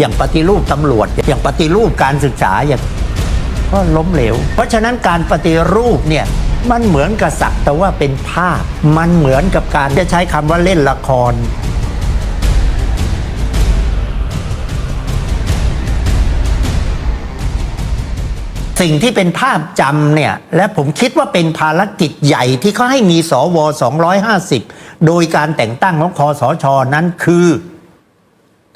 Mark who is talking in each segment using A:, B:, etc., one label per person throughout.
A: อย่างปฏิรูปตำรวจ อย่างปฏิรูปการศึกษาอย่างก็ล้มเหลว เพราะฉะนั้นการปฏิรูปเนี่ยมันเหมือนกับสักแต่ว่าเป็นภาพ มันเหมือนกับการจะใช้คำว่าเล่นละคร สิ่งที่เป็นภาพจำเนี่ย และผมคิดว่าเป็นภารกิจใหญ่ที่เขาให้มีสว 250 โดยการแต่งตั้งของคอสชนั้นคือ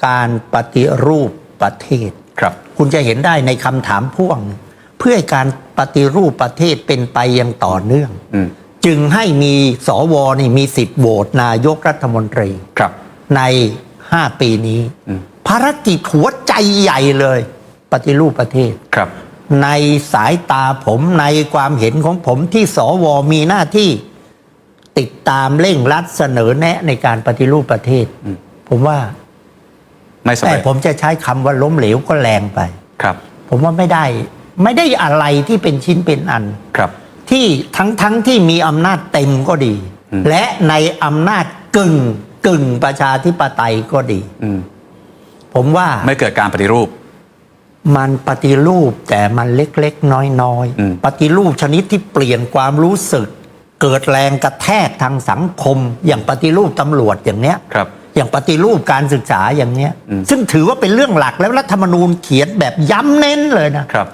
A: การปฏิรูปประเทศ
B: ครับ
A: คุณจะเห็นได้ในคำถามพ่วง เพื่อให้การปฏิรูปประเทศเป็นไปอย่างต่อเนื่อง
B: อืม
A: จึงให้มีสวนี่มีสิทธิ์โหวตนายกรัฐมนตรี
B: ครับ
A: ใน 5 ปีนี้
B: อืม
A: ภารกิจหัวใจใหญ่เลย ปฏิรูปประเทศ
B: ครับ
A: ในสายตาผมในความเห็นของผมที่สวมีหน้าที่ติดตามเร่งรัดเสนอแนะในการปฏิรูปประเทศ
B: อืม
A: ผมว่า
B: ไม่สำ
A: แต่
B: เร็จ
A: ผมจะใช้คำว่าล้มเหลวก็แรงไป
B: ครับ
A: ผมว่าไม่ได้ ไม่ได้อะไรที่เป็นชิ้นเป็นอัน
B: ครับ
A: ที่ทั้งทั้งที่มีอำนาจเต็มก็ดี
B: อืม
A: และในอำนาจกึ่งกึ่งประชาธิปไตยก็ดี
B: อืม
A: ผมว่า
B: ไม่เกิดการปฏิรูป
A: มันปฏิรูปแต่มันเล็กๆ น้อย
B: อืม
A: ๆ ปฏิรูปชนิดที่เปลี่ยนความรู้สึก เกิดแรงกระแทกทางสังคม อย่างปฏิรูปตำรวจอย่างเนี้ย
B: ครับ
A: อย่างปฏิรูปการศึกษาอย่างเนี้ย
B: อืม
A: ซึ่งถือว่าเป็นเรื่องหลักแล้วรัฐธรรมนูญเขียนแบบย้ำเน้นเลยนะ
B: ครับ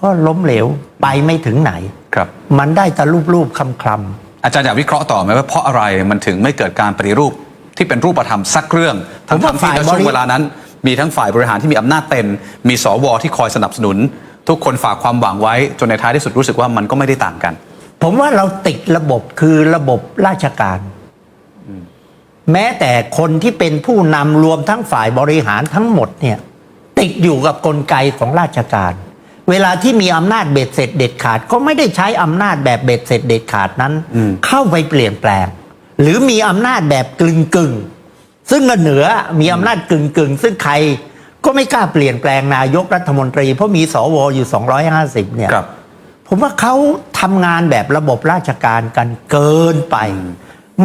A: ก็ล้มเหลวไปไม่ถึงไหน
B: ครับ
A: มันได้แต่รูปๆคำๆ
B: อาจารย์อยากวิเคราะห์ต่อไหมว่าเพราะอะไรมันถึงไม่เกิดการปฏิรูปที่เป็นรูปธรรมสักเรื่องทั้ง
A: ผมว่า
B: ทที่
A: ฝ่าย
B: ในช่ว
A: บริ
B: งเวลานั้น มีทั้งฝ่ายบริหารที่มีอำนาจเต็ม มีสวที่คอยสนับสนุน ทุกคนฝากความหวังไว้ จนในท้ายที่สุดรู้สึกว่ามันก็ไม่ได้ต่างกัน
A: ผมว่าเราติดระบบคือระบบราชการ แม้แต่คนที่เป็นผู้นำรวมทั้งฝ่ายบริหารทั้งหมดเนี่ยติดอยู่กับกลไกของราชการ เวลาที่มีอำนาจเบ็ดเสร็จเด็ดขาดก็ไม่ได้ใช้อำนาจแบบเบ็ดเสร็จเด็ดขาดนั้น
B: อืม
A: เข้าไปเปลี่ยนแปลง หรือมีอำนาจแบบกึ่งกึ่งๆซึ่งก็เหนือมีอำนาจกึ่งกึ่งๆซึ่งใครก็ไม่กล้าเปลี่ยนแปลงนายกรัฐมนตรี เพราะมีสวอยู่ 250 เนี่ย
B: ครับ
A: ผมว่าเขาทำงานแบบระบบราชการกันเกินไป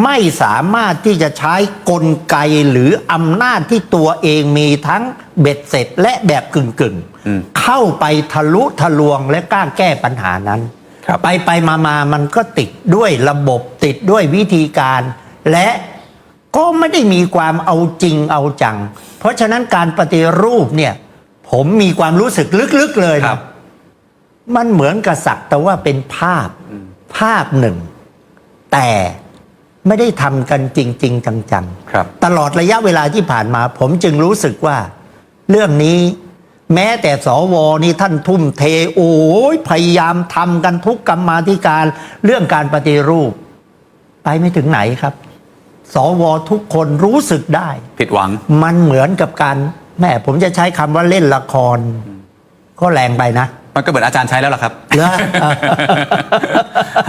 A: ไม่สามารถที่จะใช้กลไกหรืออำนาจที่ตัวเองมีทั้งเบ็ดเสร็จและแบบกึ่งกึ่งๆ
B: อืม
A: เข้าไปทะลุทะลวงและกล้าแก้ปัญหานั้น
B: ครับ
A: ไปไปมามามันก็ติดด้วยระบบติดด้วยวิธีการ และก็ไม่ได้มีความเอาจริงเอาจัง เพราะฉะนั้นการปฏิรูปเนี่ย ผมมีความรู้สึกลึกๆเลย
B: ค
A: นะ
B: รับ
A: มันเหมือนกับสักแต่ว่าเป็นภาพภาพหนึ่ง แต่ ไม่ได้ทำกันจริง ๆ จัง
B: ครับ
A: ๆ ตลอดระยะเวลาที่ผ่านมา ผมจึงรู้สึกว่า เรื่องนี้ แม้แต่สวนี่ท่านทุ่มเท โอ้ยพยายามทำกันทุกกรรมาธิการ เรื่องการปฏิรูป ไปไม่ถึงไหนครับ สวทุกคนรู้สึกได้
B: ผิดหวัง
A: มันเหมือนกับการแม่ผมจะใช้คำว่าเล่นละคร ก็แรงไปนะ
B: มันก็เหมือนอาจารย์ใช้แล้วล่ะครับ
A: เหรอ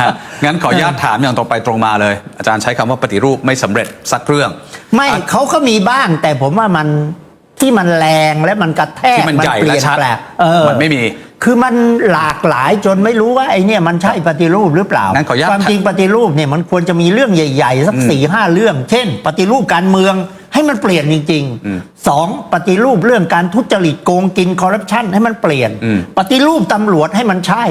B: ฮะงั้นขออนุญาตถามอย่างตรงไปตรงมาเลย อาจารย์ใช้คำว่าปฏิรูปไม่สำเร็จสักเรื่อง
A: ไม่เขาก็มีบ้าง แต่ผมว่ามันที่มันแรงและมันกระแทก
B: ที่มันใหญ่
A: เปลี่
B: และ
A: ยน
B: ชัด
A: แปลงเออ
B: มันไม่มี
A: คือมันหลากหลายจนไม่รู้ว่าไอ้เนี่ยมันใช่ปฏิรูปหรือเปล่า
B: งั้นขออนุญาต
A: ความจริงปฏิรูปเนี่ยมันควรจะมีเรื่องใหญ่ ๆ สักสี่ห้าเรื่อง เช่น ปฏิรูปการเมือง ให้มันเปลี่ยนจริง
B: อืม
A: ๆสองปฏิรูปเรื่องการทุจริตโกงกินคอร์รัปชันให้มันเปลี่ยน
B: อืม
A: ปฏิรูปตำรวจให้มันใช่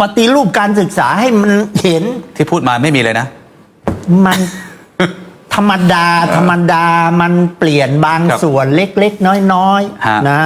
A: ปฏิรูปการศึกษาให้มันเห็น
B: ที่พูดมาไม่มีเลยนะ
A: มันธรรมดา ธรรมดามันเปลี่ยนบาง
B: ครับ
A: ส่วนเล็ก ๆ น้อย
B: ฮะ
A: ๆนะ